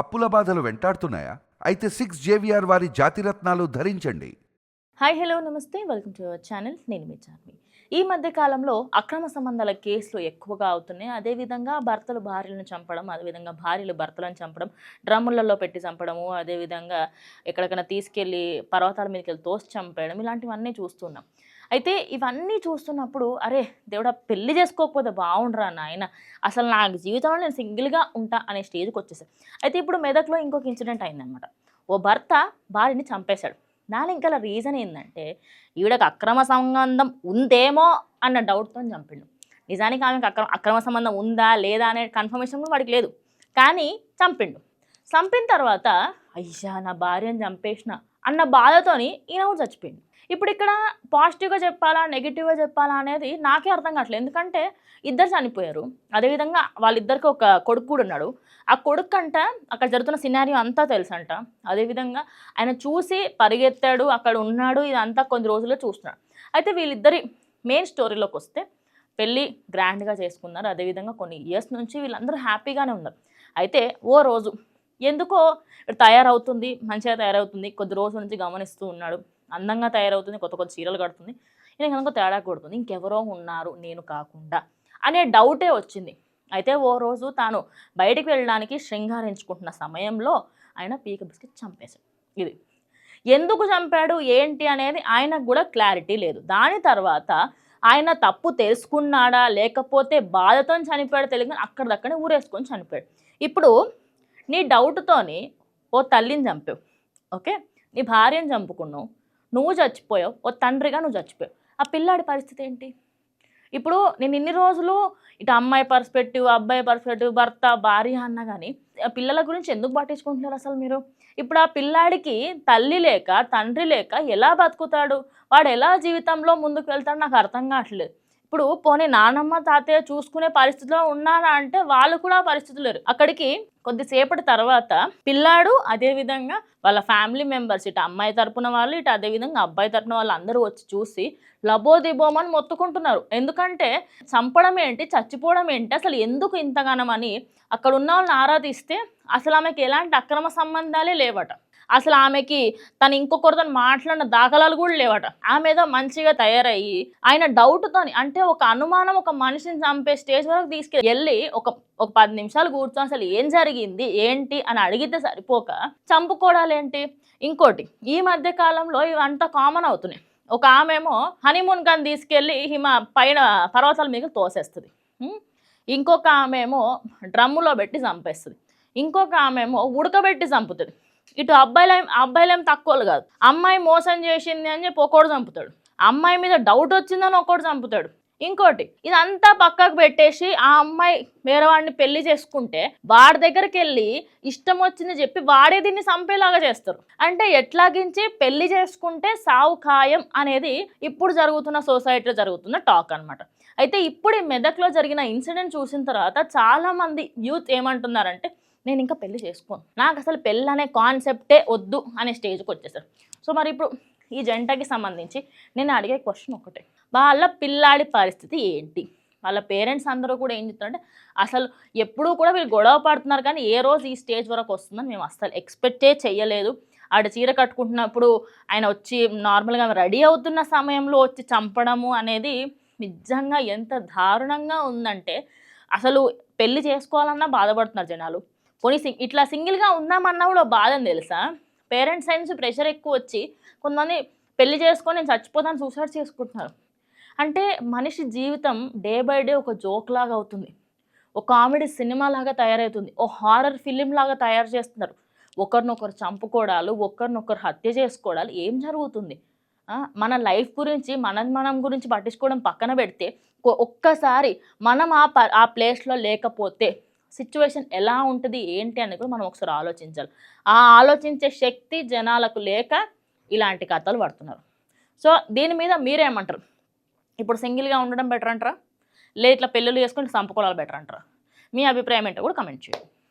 అప్పుల బాధలు వెంటాడుతున్నాయా? అయితే సిక్స్ జేవిఆర్ వారి జాతిరత్నాలు ధరించండి. హాయ్ హలో నమస్తే. వెల్కమ్ టు అవర్ ఛానల్ నేను మీ చార్మి ఈ మధ్య కాలంలో అక్రమ సంబంధాల కేసులు ఎక్కువగా అవుతున్నాయి. అదేవిధంగా భర్తలు భార్యలను చంపడం అదేవిధంగా భార్యలు భర్తలను చంపడం డ్రమ్ములలో పెట్టి చంపడము అదేవిధంగా ఎక్కడికైనా తీసుకెళ్ళి పర్వతాల మీదకి వెళ్ళి తోసి చంపేయడం ఇలాంటివన్నీ చూస్తున్నాం అయితే ఇవన్నీ చూస్తున్నప్పుడు అరే దేవుడా పెళ్ళి చేసుకోకపోతే బాగుండరా నాయన. అసలు నా జీవితంలో నేను సింగిల్గా ఉంటా అనే స్టేజ్కి వచ్చేసాను అయితే ఇప్పుడు మెదక్లో ఇంకొక ఇన్సిడెంట్ అయిందనమాట ఓ భర్త భార్యని చంపేశాడు. దాని ఇంకా రీజన్ ఏంటంటే ఈవిడకి అక్రమ సంబంధం ఉందేమో అన్న డౌట్తో చంపిండు. నిజానికి ఆమెకు అక్రమ అక్రమ సంబంధం ఉందా లేదా అనే కన్ఫర్మేషన్ కూడా వాడికి లేదు. కానీ చంపిండు. చంపిన తర్వాత అయ్యా నా భార్యను చంపేసిన అన్న బాధతోని ఈయన కూడా చచ్చిపోయింది ఇప్పుడు ఇక్కడ పాజిటివ్గా చెప్పాలా నెగిటివ్గా చెప్పాలా అనేది నాకే అర్థం కావట్లేదు. ఎందుకంటే ఇద్దరు చనిపోయారు. అదేవిధంగా వాళ్ళిద్దరికి ఒక కొడుకు కూడా ఉన్నాడు. ఆ కొడుకు అంట అక్కడ జరుగుతున్న సినారియో అంతా తెలుసంట. అదేవిధంగా ఆయన చూసి పరిగెత్తాడు అక్కడ ఉన్నాడు ఇదంతా కొన్ని రోజుల్లో చూస్తున్నాడు అయితే వీళ్ళిద్దరి మెయిన్ స్టోరీలోకి వస్తే పెళ్ళి గ్రాండ్గా చేసుకున్నారు. అదేవిధంగా కొన్ని ఇయర్స్ నుంచి వీళ్ళందరూ హ్యాపీగానే ఉన్నారు. అయితే ఓ రోజు ఎందుకో తయారవుతుంది మంచిగా తయారవుతుంది కొద్ది రోజుల నుంచి గమనిస్తూ ఉన్నాడు. అందంగా తయారవుతుంది కొత్త కొత్త చీరలు కడుతుంది నేను కనుక తేడా కొడుతుంది ఇంకెవరో ఉన్నారు నేను కాకుండా అనే డౌటే వచ్చింది. అయితే ఓ రోజు తాను బయటికి వెళ్ళడానికి శృంగారించుకుంటున్న సమయంలో ఆయన పీక బిస్కెట్ చంపేశాడు. ఇది ఎందుకు చంపాడు ఏంటి అనేది ఆయనకు కూడా క్లారిటీ లేదు. దాని తర్వాత ఆయన తప్పు తెలుసుకున్నాడా లేకపోతే బాధతో చనిపోయాడు తెలియదు అక్కడిదక్కడే ఊరేసుకొని చనిపోయాడు. ఇప్పుడు నీ డౌట్తోని ఓ తల్లిని చంపావు. ఓకే? నీ భార్యను చంపుకున్నావు. నువ్వు చచ్చిపోయావు. ఓ తండ్రిగా నువ్వు చచ్చిపోయావు. ఆ పిల్లాడి పరిస్థితి ఏంటి? ఇప్పుడు నేను ఇన్ని రోజులు ఇటు అమ్మాయి పర్స్పెక్టివ్ అబ్బాయి పర్స్పెక్టివ్ భర్త భార్య అన్న కానీ ఆ పిల్లల గురించి ఎందుకు పట్టించుకుంటున్నారు అసలు మీరు? ఇప్పుడు ఆ పిల్లాడికి తల్లి లేక తండ్రి లేక ఎలా బతుకుతాడు? వాడు ఎలా జీవితంలో ముందుకు వెళ్తాడు నాకు అర్థం కావట్లేదు. ఇప్పుడు పోనీ నానమ్మ తాతయ్య చూసుకునే పరిస్థితిలో ఉన్నారా అంటే వాళ్ళు కూడా పరిస్థితులు లేరు. అక్కడికి కొద్దిసేపటి తర్వాత పిల్లాడు అదే విధంగా వాళ్ళ ఫ్యామిలీ మెంబర్స్ ఇటు అమ్మాయి తరపున వాళ్ళు ఇటు అదే విధంగా అబ్బాయి తరపున వాళ్ళు అందరూ వచ్చి చూసి లబోదిబోమని మొత్తుకుంటున్నారు. ఎందుకంటే చంపడం ఏంటి చచ్చిపోవడం ఏంటి అసలు ఎందుకు ఇంతగానం అని అక్కడ ఉన్న వాళ్ళని ఆరాధిస్తే అసలు ఆమెకి ఎలాంటి అక్రమ సంబంధాలే లేవట. అసలు ఆమెకి తను ఇంకొకరితో మాట్లాడిన దాఖలాలు కూడా లేవట. ఆమె ఏదో మంచిగా తయారయ్యి ఆయన డౌట్తో అంటే ఒక అనుమానం ఒక మనిషిని చంపే స్టేజ్ వరకు తీసుకెళ్ళి ఒక ఒక పది నిమిషాలు కూర్చొని అసలు ఏం జరిగింది ఏంటి అని అడిగితే సరిపోక చంపుకోవడాలేంటి ఇంకోటి ఈ మధ్య కాలంలో ఇవంతా కామన్ అవుతున్నాయి. ఒక ఆమెమో హనీమూన్ కానీ తీసుకెళ్ళి హిమ పైన పర్వతాల మీద తోసేస్తుంది. ఇంకొక ఇంకొక ఆమెమో డ్రమ్ములో పెట్టి చంపేస్తుంది. ఇంకొక ఆమెమో ఉడకబెట్టి చంపుతుంది. ఇటు అబ్బాయిల అబ్బాయిలేం తక్కువలు కాదు. అమ్మాయి మోసం చేసింది అని చెప్పి ఒకడు చంపుతాడు. అమ్మాయి మీద డౌట్ వచ్చిందని ఒకడు చంపుతాడు. ఇంకోటి ఇదంతా పక్కకు పెట్టేసి ఆ అమ్మాయి వేరే వాడిని పెళ్ళి చేసుకుంటే వాడి దగ్గరికి వెళ్ళి ఇష్టం వచ్చింది చెప్పి వాడే దీన్ని చంపేలాగా చేస్తారు. అంటే ఎట్లాగించి పెళ్ళి చేసుకుంటే సావు ఖాయం అనేది ఇప్పుడు జరుగుతున్న సొసైటీలో జరుగుతున్న టాక్ అన్నమాట. అయితే ఇప్పుడు ఈ మెదక్లో జరిగిన ఇన్సిడెంట్ చూసిన తర్వాత చాలామంది యూత్ ఏమంటున్నారంటే నేను ఇంకా పెళ్ళి చేసుకోను. నాకు అసలు పెళ్ళి అనే కాన్సెప్టే వద్దు అనే స్టేజ్కి వచ్చేసారు సో మరి ఇప్పుడు ఈ జంటకి సంబంధించి నేను అడిగే క్వశ్చన్ ఒకటే. వాళ్ళ పిల్లాడి పరిస్థితి ఏంటి? వాళ్ళ పేరెంట్స్ అందరూ కూడా ఏం చెప్తారంటే అసలు ఎప్పుడూ కూడా వీళ్ళు గొడవ పడుతున్నారు కానీ ఏ రోజు ఈ స్టేజ్ వరకు వస్తుందని మేము అసలు ఎక్స్పెక్టే చేయలేదు ఆడ చీర కట్టుకుంటున్నప్పుడు ఆయన వచ్చి నార్మల్గా రెడీ అవుతున్న సమయంలో వచ్చి చంపడము అనేది నిజంగా ఎంత దారుణంగా ఉందంటే అసలు పెళ్ళి చేసుకోవాలన్నా బాధపడుతున్నారు జనాలు. పోనీ సింగ్ ఇట్లా సింగిల్గా ఉందామన్నా కూడా బాధని తెలుసా? పేరెంట్స్ సైన్స్ ప్రెషర్ ఎక్కువ వచ్చి కొంతమంది పెళ్ళి చేసుకొని నేను చచ్చిపోతాను సూసైడ్ చేసుకుంటున్నారు. అంటే మనిషి జీవితం డే బై డే ఒక జోక్ లాగా అవుతుంది. ఒక కామెడీ సినిమా లాగా తయారవుతుంది. ఓ హారర్ ఫిలిం లాగా తయారు చేస్తున్నారు. ఒకరినొకరు చంపుకోవడాలు ఒకరినొకరు హత్య చేసుకోవడాలు ఏం జరుగుతుంది? మన లైఫ్ గురించి మనం మనం గురించి పట్టించుకోవడం పక్కన పెడితే ఒక్కసారి మనం ఆ ప ఆ ప్లేస్లో లేకపోతే సిచ్యువేషన్ ఎలా ఉంటుంది ఏంటి అని కూడా మనం ఒకసారి ఆలోచించాలి. ఆ ఆలోచించే శక్తి జనాలకు లేక ఇలాంటి కథలు పడుతున్నారు. సో దీని మీద మీరేమంటారు? ఇప్పుడు సింగిల్గా ఉండడం బెటర్ అంటారా? లేదు ఇట్లా పెళ్ళిళ్ళు చేసుకుని చంపుకోవాలి బెటర్ అంటారా? మీ అభిప్రాయం ఏంటో కూడా కమెంట్ చేయండి.